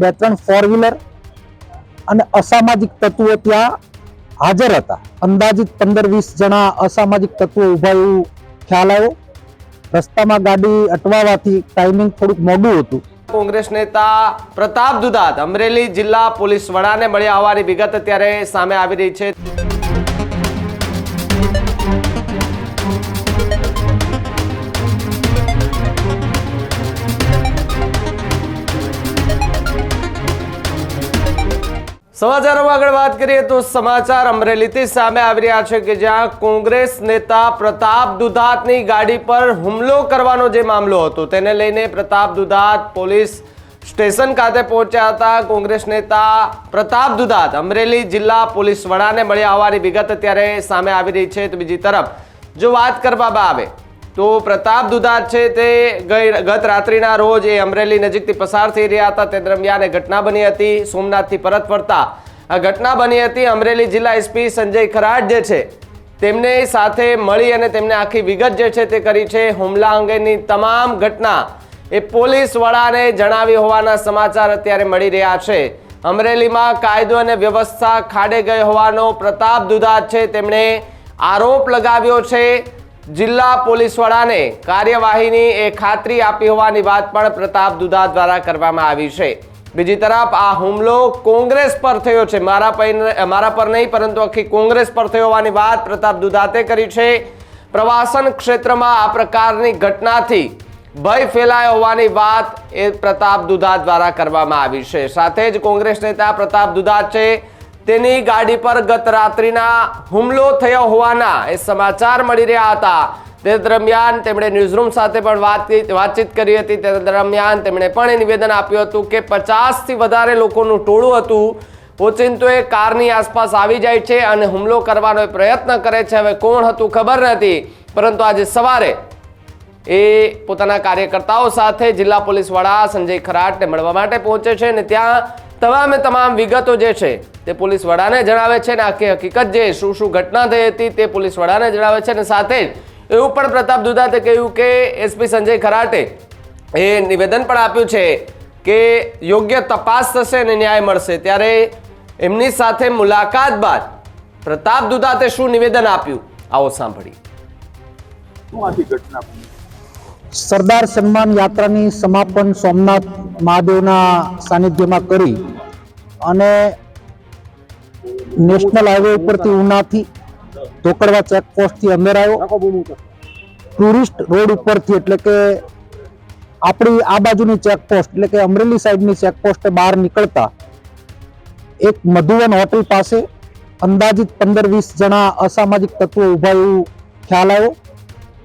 બે ત્રણ four wheeler અને અસામાજિક તત્વો ત્યાં હાજર હતા. અંદાજિત પંદર વીસ જણા અસામાજિક તત્વો ઊભા એવું ખ્યાલ આવ્યો. રસ્તામાં ગાડી અટવાવાથી ટાઈમિંગ થોડુંક મોડું હતું. કોંગ્રેસ નેતા પ્રતાપ દુધાત અમરેલી જિલ્લા પોલીસ વડાને મળ્યા હોવાની વિગત અત્યારે સામે આવી રહી છે. સમાચારોમાં આગળ વાત કરીએ તો સમાચાર અમરેલીથી સામે આવી રહ્યા છે કે જ્યાં કોંગ્રેસ નેતા પ્રતાપ દુધાતની ગાડી પર હુમલો કરવાનો જે મામલો હતો, તેને લઈને પ્રતાપ દુધાત પોલીસ સ્ટેશન ખાતે પહોંચ્યા હતા. કોંગ્રેસ નેતા પ્રતાપ દુધાત અમરેલી જિલ્લા પોલીસ વડાને મળ્યા હોવાની વિગત અત્યારે સામે આવી રહી છે. તો બીજી તરફ જો વાત કરવામાં આવે તો પ્રતાપ દુધાર છે તે ગઈ ગત રાત્રિના રોજ એ અમરેલી નજીકથી પસાર થઈ રહ્યા હતા. તે દરમિયાન એ ઘટના બની હતી. સોમનાથથી પરત ફરતા આ ઘટના બની હતી. અમરેલી જિલ્લા એસપી સંજય ખરાટ જે છે, તેમને સાથે મળી અને તેમને આખી વિગત જે છે તે કરી છે. હુમલા અંગેની તમામ ઘટના એ પોલીસ વડાને જણાવી હોવાના સમાચાર અત્યારે મળી રહ્યા છે. અમરેલીમાં કાયદો અને વ્યવસ્થા ખાડે ગઈ હોવાનો પ્રતાપ દુધાત છે. તેમણે આરોપ લગાવ્યો છે જિલ્લા પોલીસ વડાને કાર્યવાહીની એ ખાતરી આપી હોવાની વાત પણ પ્રતાપ દુધા દ્વારા કરવામાં આવી છે. બીજી તરફ આ હુમલો કોંગ્રેસ પર થયો છે. મારા પર મારા પર નહીં, પરંતુ આખી કોંગ્રેસ પર થયો હોવાની વાત પ્રતાપ દુધાતે કરી છે. પ્રવાસન ક્ષેત્રમાં આ પ્રકારની ઘટનાથી ભય ફેલાયો હોવાની વાત એ પ્રતાપ દુધા દ્વારા કરવામાં આવી છે. સાથે જ કોંગ્રેસ નેતા પ્રતાપ દુધા છે. તેની ગાડી પર ગત રાત્રિના હુમલો થયો હોવાના એ સમાચાર મળી રહ્યા હતા. તે દરમિયાન તેમણે ન્યૂઝરૂમ સાથે પણ વાતચીત વાતચીત કરી હતી. તે દરમિયાન તેમણે પણ એ નિવેદન આપ્યું હતું કે પચાસથી વધારે લોકોનું ટોળું હતું. ઓચિંતો એ કારની આસપાસ આવી જાય છે અને હુમલો કરવાનો પ્રયત્ન કરે છે. હવે કોણ હતું ખબર નથી, પરંતુ આજે સવારે એ પોતાના કાર્યકર્તાઓ સાથે જિલ્લા પોલીસ વડા સંજય ખરાટને મળવા માટે પહોંચે છે અને ત્યાં તમામે તમામ વિગતો જે છે, તે પોલીસ વડાને જણાવે છે અને આખી હકીકત જે શું શું ઘટના થઈ હતી તે પોલીસ વડાને જણાવે છે અને સાથે જ એવું પણ પ્રતાપ દુધાતે કહ્યું કે એસપી સંજય ખરાટે એ નિવેદન પણ આપ્યું છે કે યોગ્ય તપાસ થશે અને ન્યાય મળશે. ત્યારે એમની સાથે મુલાકાત બાદ પ્રતાપ દુધાતે શું નિવેદન આપ્યું? આવો સાંભળી શું આખી ઘટના સરદાર સન્માન યાત્રાની સમાપન સોમનાથ મહાદેવના સાનિધ્યમાં કરી અને નેશનલ હાઈવે ઉપરથી ઉનાથી ધોકડવા ચેકપોસ્ટથી અંદર આવ્યો. ટુરિસ્ટ રોડ ઉપરથી એટલે કે આપણી આ બાજુની ચેકપોસ્ટ એટલે કે અમરેલી સાઈડની ચેકપોસ્ટે બહાર નીકળતા એક મધુવન હોટલ પાસે અંદાજિત પંદર વીસ જણા અસામાજિક તત્વો ઊભા એવું ખ્યાલ આવ્યો.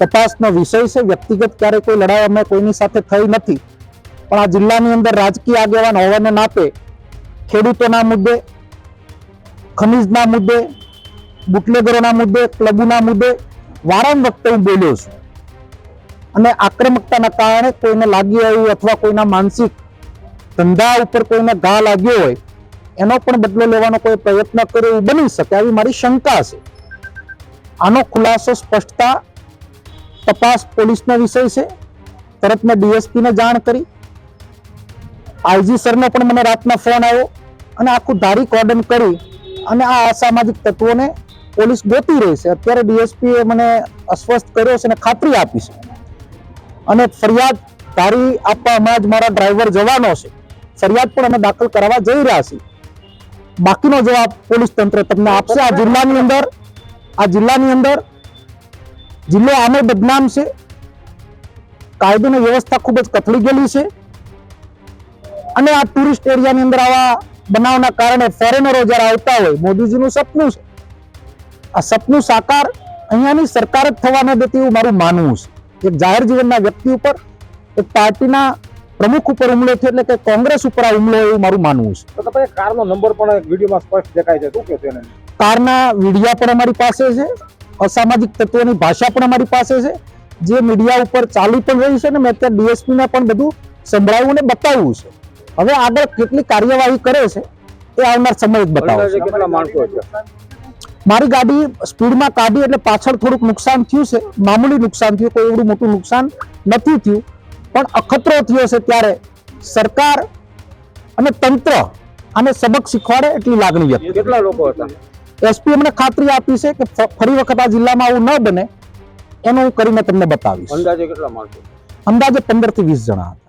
તપાસનો વિષય છે. વ્યક્તિગત ક્યારે કોઈ લડાઈ અમે કોઈની સાથે થઈ નથી. પણ આ જિલ્લાની અંદર રાજકીય આગેવાન હોવાને નાતે ખેડૂતોના મુદ્દે, ખનીજના મુદ્દે, બુટલેગરોના મુદ્દે ક્લબોના મુદ્દે વારંવાર વખતે હું બોલ્યો છું. અને આક્રમકતાના કારણે કોઈને લાગી આવ્યું અથવા કોઈના માનસિક ધંધા ઉપર કોઈને ઘા લાગ્યો હોય, એનો પણ બદલો લેવાનો કોઈ પ્રયત્ન કર્યો એવું બની શકે, આવી મારી શંકા છે. આનો ખુલાસો સ્પષ્ટતા તપાસ પોલીસનો વિષય છે. તરત મેં ડીએસપીને જાણ કરી. આઈજી સરનો પણ મને રાતના ફોન આવ્યો અને આખું ધારી કોર્ડન કરી અને આ અસામાજિક તત્વોને પોલીસ ગોતી રહી છે. અત્યારે ડીએસપીએ મને અસ્વસ્થ કર્યો છે અને ખાતરી આપી છે. અને ફરિયાદ ધારી આપવા હમણાં જ મારા ડ્રાઈવર જવાનો છે. ફરિયાદ પણ અમે દાખલ કરાવવા જઈ રહ્યા છીએ. બાકીનો જવાબ પોલીસ તંત્ર તમને આપશે. આ જિલ્લાની અંદર, આ જિલ્લાની અંદર જિલ્લો આમે બદનામ છે. કાયદોની વ્યવસ્થા ખૂબ જ કથળી ગયેલી છે. અને આ ટુરિસ્ટ એરિયાની અંદર આવા બનાવના કારણે ફોરેનરો જ્યારે આવતા હોય મોદીજીનું સપનું છે. આ સપનું સાકાર અહીંયાની સરકાર જ થવા ન દેતી એવું મારું માનવું છે. એક જાહેર જીવનના વ્યક્તિ ઉપર એક પાર્ટીના પ્રમુખ ઉપર હુમલો થયો એટલે કે કોંગ્રેસ ઉપર આ હુમલો એવું મારું માનવું છે. તો તમે કારનો નંબર પણ વિડીયોમાં સ્પષ્ટ દેખાય છે. શું કહો છો કારના વિડીયા પણ અમારી પાસે છે. અસામાજિક તત્વોની ભાષા પણ અમારી પાસે છે. જે મીડિયા ઉપર ચાલી પણ રહી છે ને મેં અત્યારે ડીએસપીને પણ બધું સંભળાવવું ને બતાવવું છે. હવે આગળ કેટલી કાર્યવાહી કરે છે એ આવનાર સમય જ બતાવશે મારી ગાડી સ્પીડમાં કાઢી એટલે પાછળ થોડુંક નુકસાન થયું છે. મામૂલી નુકસાન થયું કોઈ એવડું મોટું નુકસાન નથી થયું. પણ અખતરો થયો છે ત્યારે સરકાર અને તંત્ર આને સબક શીખવાડે એટલી લાગણી વ્યક્ત કેટલા લોકો હતા? એસપી અમને ખાતરી આપી છે કે ફરી વખત આ જિલ્લામાં આવું ન બને એનું હું કરીને તમને બતાવીશ. અંદાજે કેટલા માણસો અંદાજે પંદરથી વીસ જણા હતા.